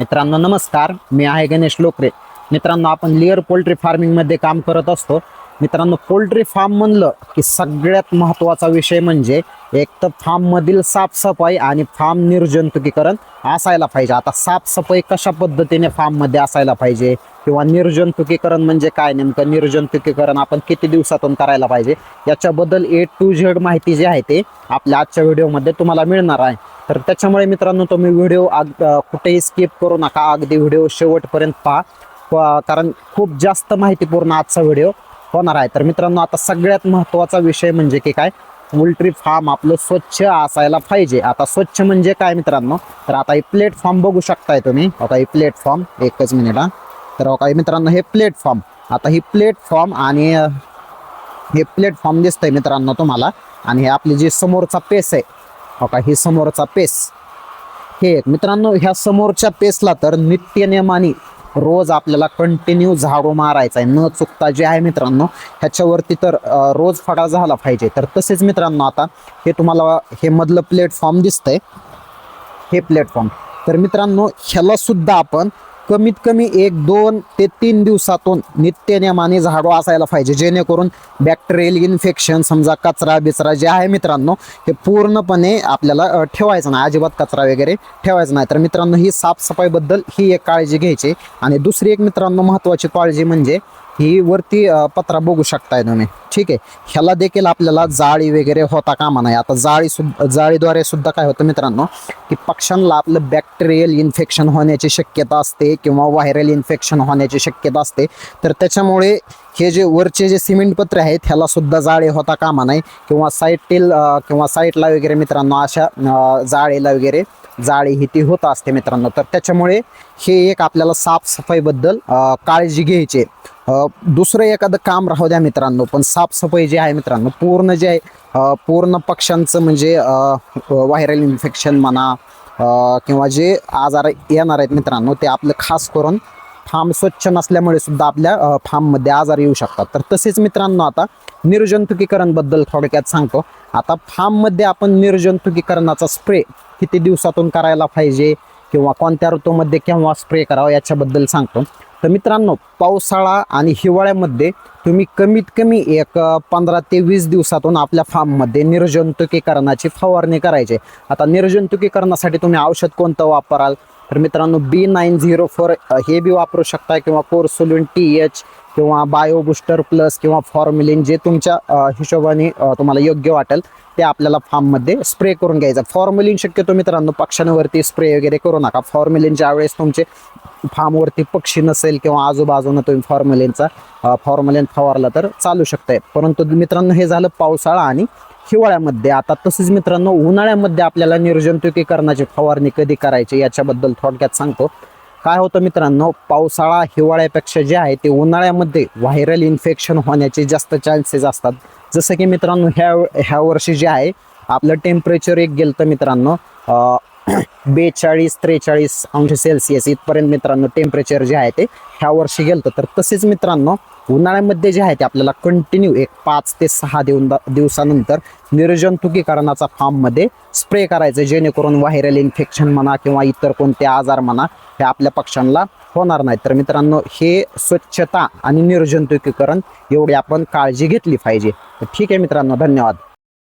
मित्रांनो नमस्कार. मी आहे गणेश लोकरे. मित्रांनो आपण लेअर पोल्ट्री फार्मिंगमध्ये काम करत असतो. मित्रांनो पोल्ट्री फार्म म्हणलं की सगळ्यात महत्त्वाचा विषय म्हणजे एक तर फार्ममधील साफसफाई आणि फार्म निर्जंतुकीकरण असायला पाहिजे. आता साफसफाई कशा पद्धतीने फार्ममध्ये असायला पाहिजे किंवा निर्जंतुकीकरण म्हणजे काय? नेमकं निर्जंतुकीकरण आपण किती दिवसातून करायला पाहिजे? याच्याबद्दल ए टू झेड माहिती जी आहे ते आपल्या आजच्या व्हिडिओमध्ये तुम्हाला मिळणार आहे. तर त्याच्यामुळे मित्रांनो तुम्ही व्हिडिओ अग कुठेही स्किप करू नका. अगदी व्हिडिओ शेवटपर्यंत पहा. प- कारण खूप जास्त माहितीपूर्ण आजचा व्हिडिओ होणार आहे. तर मित्रांनो आता सगळ्यात महत्त्वाचा विषय म्हणजे की काय? पोल्ट्री फार्म आपलं स्वच्छ असायला पाहिजे. आता स्वच्छ म्हणजे काय मित्रांनो? तर आता हे प्लेटफॉर्म बघू शकताय तुम्ही. आता ही प्लेटफॉर्म एकच मिनिट हा. तर काय मित्रांनो हे प्लेटफॉर्म. आता ही प्लेटफॉर्म आणि हे प्लेटफॉर्म दिसतंय मित्रांनो तुम्हाला. आणि हे आपली जी समोरचा पेस आहे हो का ही समोरचा पेस. हे मित्रांनो ह्या समोरच्या पेसला तर नित्यनियमाने रोज आपल्याला कंटिन्यू झाडू मारायचा आहे न चुकता जे आहे मित्रांनो ह्याच्यावरती तर रोज फडा झाला पाहिजे. तर तसेच मित्रांनो आता हे तुम्हाला हे मधलं प्लॅटफॉर्म दिसतंय. हे प्लॅटफॉर्म तर मित्रांनो ह्याला सुद्धा आपण कमीत कमी एक दोन ते तीन दिवसातून नित्य नियमाने झाडू असायला पाहिजे जेणेकरून बॅक्टेरियल इन्फेक्शन समजा कचरा बिचरा जे आहे मित्रांनो हे पूर्णपणे आपल्याला ठेवायचं नाही. अजिबात कचरा वगैरे ठेवायचा नाही. तर मित्रांनो ही साफसफाईबद्दल ही एक काळजी घ्यायची. आणि दुसरी एक मित्रांनो महत्त्वाची काळजी म्हणजे ही वरती पत्रा बघू शकताय तुम्ही. ठीक आहे. ह्याला देखील आपल्याला जाळी वगैरे होता कामा नाही आता जाळी सुद्धा जाळीद्वारे सुद्धा काय होतं मित्रांनो की पक्ष्यांना आपलं बॅक्टेरियल इन्फेक्शन होण्याची शक्यता असते किंवा व्हायरल इन्फेक्शन होण्याची शक्यता असते. तर त्याच्यामुळे हे जे वरचे जे सिमेंट पत्रे आहेत ह्याला सुद्धा जाळी होता कामा नाही किंवा साईडतील किंवा साईडला वगैरे मित्रांनो अशा जाळीला वगैरे जाळी ही ती होत असते मित्रांनो. तर त्याच्यामुळे हे एक आपल्याला साफसफाईबद्दल काळजी घ्यायची आहे. दुसरं एखादं काम राहू द्या मित्रांनो पण साफसफाई जी आहे मित्रांनो पूर्ण जे आहे पूर्ण पक्ष्यांचं म्हणजे व्हायरल इन्फेक्शन म्हणा किंवा जे आजार येणार आहेत मित्रांनो ते आपलं खास करून फार्म स्वच्छ नसल्यामुळे सुद्धा आपल्या फार्ममध्ये आजार येऊ शकतात. तर तसेच मित्रांनो आता निर्जंतुकीकरणबद्दल थोडक्यात सांगतो. आता फार्ममध्ये आपण निर्जंतुकीकरणाचा स्प्रे किती दिवसातून करायला पाहिजे किंवा कोणत्या ऋतूमध्ये केव्हा स्प्रे करावा याच्याबद्दल सांगतो. तर मित्रांनो पावसाळा आणि हिवाळ्यामध्ये तुम्ही कमीत कमी एक पंधरा ते वीस दिवसातून आपल्या फार्ममध्ये निर्जंतुकीकरणाची फवारणी करायची. आता निर्जंतुकीकरणासाठी तुम्ही औषध कोणतं वापराल? तर मित्रांनो बी नाईन झिरो फोर हे बी वापरू शकता किंवा कोर्सोलिन टी एच किंवा बायो बुस्टर प्लस किंवा फॉर्मिलिन जे तुमच्या हिशोबाने तुम्हाला योग्य वाटेल ते आपल्याला फार्ममध्ये स्प्रे करून घ्यायचं. फॉर्मिलिन शक्यतो मित्रांनो पक्ष्यांवरती स्प्रे वगैरे करू नका. फॉर्म्युलिन वेळेस तुमचे फार्मवरती पक्षी नसेल किंवा आजूबाजूनं तुम्ही फॉर्मिलिनचा फॉर्मिलिन फवारला तर चालू शकतंय. परंतु मित्रांनो हे झालं पावसाळा आणि हिवाळ्यामध्ये. आता तसेच मित्रांनो उन्हाळ्यामध्ये आपल्याला निर्जंतुकीकरणाची फवारणी कधी करायची याच्याबद्दल थोडक्यात सांगतो. काय होतं मित्रांनो पावसाळा हिवाळ्यापेक्षा जे आहे ते उन्हाळ्यामध्ये व्हायरल इन्फेक्शन होण्याचे जास्त चान्सेस असतात. जसं की मित्रांनो ह्या ह्या वर्षी जे आहे आपलं टेम्परेचर एक गेलं तर मित्रांनो बेचाळीस त्रेचाळीस अंश सेल्सिअस इथपर्यंत मित्रांनो टेम्परेचर जे आहे ते ह्या वर्षी गेलं तर तसेच मित्रांनो उन्हाळ्यामध्ये जे आहे ते आपल्याला कंटिन्यू एक पाच ते सहा देऊन दिवसानंतर निर्जंतुकीकरणाचा फार्ममध्ये स्प्रे करायचं जेणेकरून व्हायरल इन्फेक्शन म्हणा किंवा इतर कोणते आजार म्हणा हे आपल्या पक्ष्यांना होणार नाही तर मित्रांनो हे स्वच्छता आणि निर्जंतुकीकरण एवढी आपण काळजी घेतली पाहिजे. तर ठीक आहे मित्रांनो धन्यवाद.